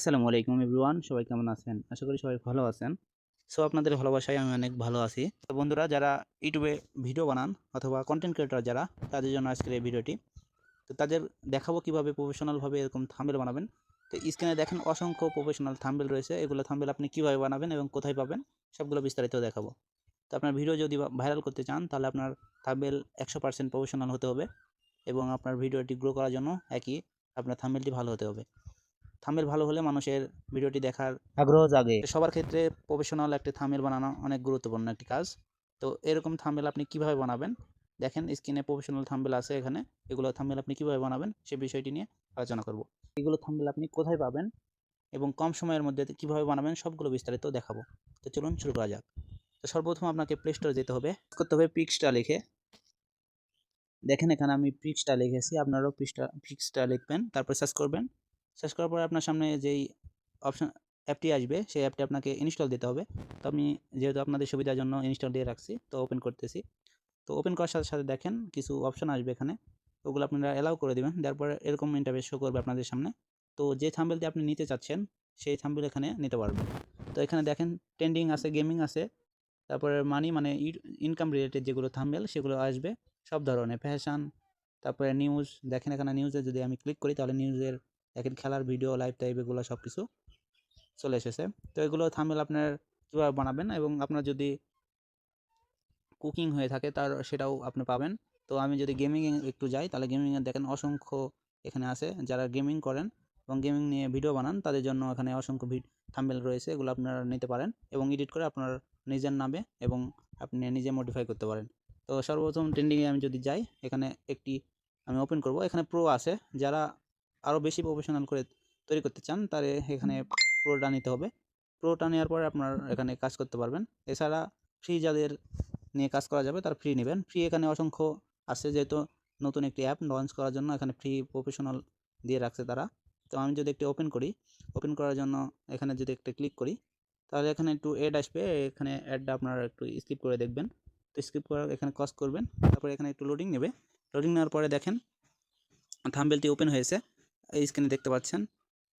আসসালামু আলাইকুম এভরিওয়ান, সবাই কেমন আছেন? আশা করি সবাই ভালো আছেন। সো আপনাদের ভালোবাসায় আমি অনেক ভালো আছি। তো বন্ধুরা, যারা ইউটিউবে ভিডিও বানান অথবা কন্টেন্ট ক্রিয়েটর যারা, তাদের জন্য আজকের এই ভিডিওটি। তো তাদের দেখাবো কীভাবে প্রফেশনালভাবে এরকম থাম্বেল বানাবেন। তো স্ক্রিনে দেখেন অসংখ্য প্রফেশনাল থাম্বেল রয়েছে। এগুলো থাম্বেল আপনি কীভাবে বানাবেন এবং কোথায় পাবেন, সবগুলো বিস্তারিত দেখাবো। তো আপনার ভিডিও যদি ভাইরাল করতে চান, তাহলে আপনার থাম্বেল একশো পার্সেন্ট প্রফেশনাল হতে হবে এবং আপনার ভিডিওটি গ্রো করার জন্য একই আপনার থাম্বেলটি ভালো হতে হবে। থাম্বেল ভালো হলে মানুষের ভিডিওটি দেখার আগ্রহ জাগে। সবার ক্ষেত্রে প্রফেশনাল একটি থাম্বেল বানানো অনেক গুরুত্বপূর্ণ একটি কাজ। তো এরকম থাম্বেল আপনি কীভাবে বানাবেন? দেখেন স্ক্রিনে প্রফেশনাল থাম্বেল আছে এখানে। এগুলো থাম্বেল আপনি কীভাবে বানাবেন সে বিষয়টি নিয়ে আলোচনা করব। এগুলো থাম্বেল আপনি কোথায় পাবেন এবং কম সময়ের মধ্যে কীভাবে বানাবেন সবগুলো বিস্তারিত দেখাবো। তো চলুন শুরু করা যাক। তো সর্বপ্রথম আপনাকে প্লে স্টোরে যেতে হবে। করতে হবে পিক্সটা লিখে। দেখেন এখানে আমি পিক্সটা লিখেছি। আপনারাও পিক্সটা পিক্সটা লিখবেন। তারপর সার্চ করবেন। সার্চ করার পরে আপনার সামনে যেই অপশান অ্যাপটি আসবে, সেই অ্যাপটি আপনাকে ইনস্টল দিতে হবে। তো আমি যেহেতু আপনাদের সুবিধার জন্য ইনস্টল দিয়ে রাখছি, তো ওপেন করতেছি। তো ওপেন করার সাথে সাথে দেখেন কিছু অপশান আসবে এখানে। ওগুলো আপনারা অ্যালাউ করে দেবেন তারপর এরকম ইন্টারভেস শো করবে আপনাদের সামনে। তো যে থাম্বেলটি আপনি নিতে চাচ্ছেন, সেই থাম্বেল এখানে নিতে পারবেন। তো এখানে দেখেন ট্রেন্ডিং আছে গেমিং আছে। তারপরে মানি মানে ইনকাম রিলেটেড যেগুলো থাম্বেল সেগুলো আসবে। সব ধরনের ফ্যাশন তারপরে নিউজ দেখেন এখানে নিউজে যদি আমি ক্লিক করি, তাহলে নিউজের দেখেন খেলার ভিডিও লাইভ টাইপ এগুলো সব কিছু চলে এসেছে। তো এগুলো থামেল আপনার কীভাবে বানাবেন এবং আপনার যদি কুকিং হয়ে থাকে তার সেটাও আপনি পাবেন। তো আমি যদি গেমিং একটু যাই, তাহলে গেমিংয়ে দেখেন অসংখ্য এখানে আছে যারা গেমিং করেন এবং গেমিং নিয়ে ভিডিও বানান, তাদের জন্য এখানে অসংখ্য থাম্বেল রয়েছে, এগুলো আপনারা নিতে পারেন এবং এডিট করে আপনার নিজের নামে এবং আপনি নিজে মডিফাই করতে পারেন। তো সর্বপ্রথম ট্রেন্ডিংয়ে আমি যদি যাই, এখানে একটি আমি ওপেন করব। এখানে প্রো আছে। যারা আরও বেশি প্রফেশনাল করে তৈরি করতে চান, তাহলে এখানে প্রোটা নিতে হবে। প্রোটা নেওয়ার পরে আপনার এখানে কাজ করতে পারবেন। এছাড়া ফ্রি যাদের নিয়ে কাজ করা যাবে তার ফ্রি নেবেন। ফ্রি এখানে অসংখ্য আছে, যেহেতু নতুন একটি অ্যাপ লঞ্চ করার জন্য এখানে ফ্রি প্রফেশনাল দিয়ে রাখছে তারা। তো আমি যদি একটি ওপেন করি ওপেন করার জন্য এখানে যদি একটা ক্লিক করি, তাহলে এখানে একটু অ্যাড আসবে। এখানে অ্যাডটা আপনারা একটু স্কিপ করে দেখবেন। তো স্কিপ করার, এখানে কস করবেন। তারপরে এখানে একটু লোডিং নেবে। লোডিং নেওয়ার পরে দেখেন থাম্বেলটি ওপেন হয়েছে। এই স্ক্রিনে দেখতে পাচ্ছেন।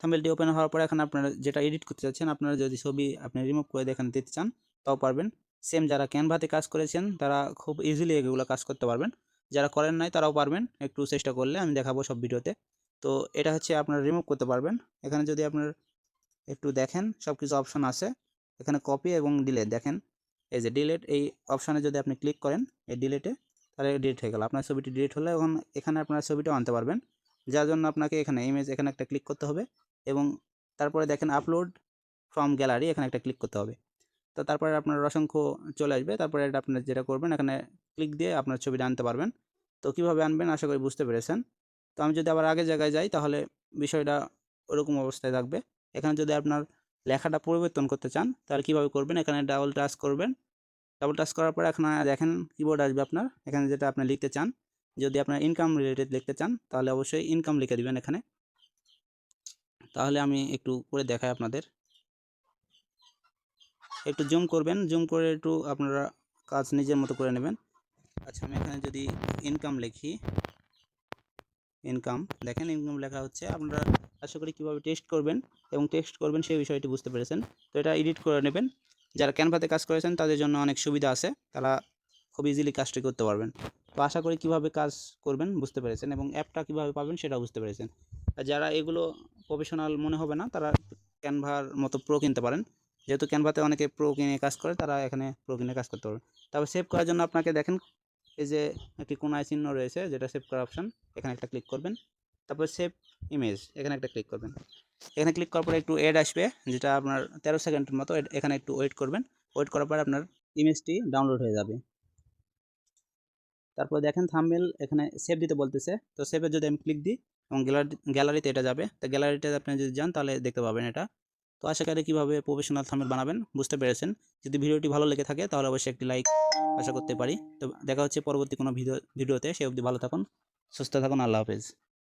থাম্বেলটি ওপেন হওয়ার পরে এখন আপনারা যেটা এডিট করতে চাচ্ছেন, আপনারা যদি ছবি আপনি রিমুভ করে এখানে দিতে চান, তাও পারবেন। সেম যারা ক্যানভাতে কাজ করেছেন, তারা খুব ইজিলি এগুলো কাজ করতে পারবেন। যারা করেন নাই, তারাও পারবেন। একটু চেষ্টা করলে আমি দেখাবো সব ভিডিওতে তো এটা হচ্ছে আপনারা রিমুভ করতে পারবেন। এখানে যদি আপনার একটু দেখেন সব কিছু অপশন আছে। এখানে কপি এবং ডিলেট দেখেন। এই যে ডিলেট এই অপশানে যদি আপনি ক্লিক করেন, এই ডিলেটে তাহলে ডিলিট হয়ে গেল। আপনার ছবিটি ডিলিট হলে এখন এখানে আপনার ছবিটা আনতে পারবেন। যার জন্য আপনাকে এখানে ইমেজ এখানে একটা ক্লিক করতে হবে এবং তারপরে দেখেন আপলোড ফ্রম গ্যালারি এখানে একটা ক্লিক করতে হবে। তো তারপরে আপনার অসংখ্য চলে আসবে। তারপরে এটা আপনার যেটা করবেন, এখানে ক্লিক দিয়ে আপনার ছবিটা আনতে পারবেন। তো কীভাবে আনবেন? আশা করি বুঝতে পেরেছেন। তো আমি যদি আবার আগে জায়গায় যাই, তাহলে বিষয়টা ওরকম অবস্থায় থাকবে। এখানে যদি আপনার লেখাটা পরিবর্তন করতে চান, তাহলে কীভাবে করবেন? এখানে ডাবল টাচ করবেন। ডাবল টাচ করার পর এখানে দেখেন কিবোর্ড আসবে আপনার। এখানে যেটা আপনি লিখতে চান যদি আপনার ইনকাম রিলেটেড লিখতে চান, তাহলে অবশ্যই ইনকাম লিখে দিবেন এখানে। তাহলে আমি একটু করে দেখাই আপনাদের। একটু জুম করবেন জুম করে একটু আপনারা কাজ নিজের মতো করে নেবেন। আচ্ছা আমি এখানে যদি ইনকাম লিখি ইনকাম দেখেন ইনকাম লেখা হচ্ছে। আপনারা আশা করি কীভাবে টেস্ট করবেন এবং টেস্ট করবেন সেই বিষয়টি বুঝতে পেরেছেন। তো এটা এডিট করে নেবেন। যারা ক্যানভাতে কাজ করেছেন, তাদের জন্য অনেক সুবিধা আছে। তারা খুব ইজিলি কাজটি করতে পারবেন। তো আশা করি কীভাবে কাজ করবেন বুঝতে পেরেছেন এবং অ্যাপটা কীভাবে পাবেন সেটাও বুঝতে পেরেছেন। আর যারা এগুলো প্রফেশনাল মনে হবে না, তারা ক্যানভার মতো প্রো কিনতে পারেন। যেহেতু ক্যানভাতে অনেকে প্রো কিনে কাজ করে, তারা এখানে প্রো কিনে কাজ করতে পারবেন তারপর সেভ করার জন্য আপনাকে দেখেন, এই যে একটি কোনায় চিহ্ন রয়েছে, যেটা সেভ করার অপশান এখানে একটা ক্লিক করবেন। তারপর সেভ ইমেজ এখানে একটা ক্লিক করবেন। এখানে ক্লিক করার পরে একটু এড আসবে, যেটা আপনার তেরো সেকেন্ডের মতো এখানে একটু ওয়েট করবেন। ওয়েট করার পরে আপনার ইমেজটি ডাউনলোড হয়ে যাবে। তারপর দেখেন থামবেল এখানে সেভ দিতে বলতেছে। তো সেভে যদি আমি ক্লিক দিই এবং গ্যালারি গ্যালারিতে এটা যাবে। তো গ্যালারিতে আপনি যদি যান তাহলে দেখতে পাবেন এটা। তো আশা করি কীভাবে প্রফেশনাল থামবেল বানাবেন বুঝতে পেরেছেন। যদি ভিডিওটি ভালো লেগে থাকে তাহলে অবশ্যই একটি লাইক আশা করতে পারি। তো দেখা হচ্ছে পরবর্তী কোনো ভিডিও, ভিডিওতে। সে অবধি ভালো থাকুন, সুস্থ থাকুন, আল্লাহ হাফেজ।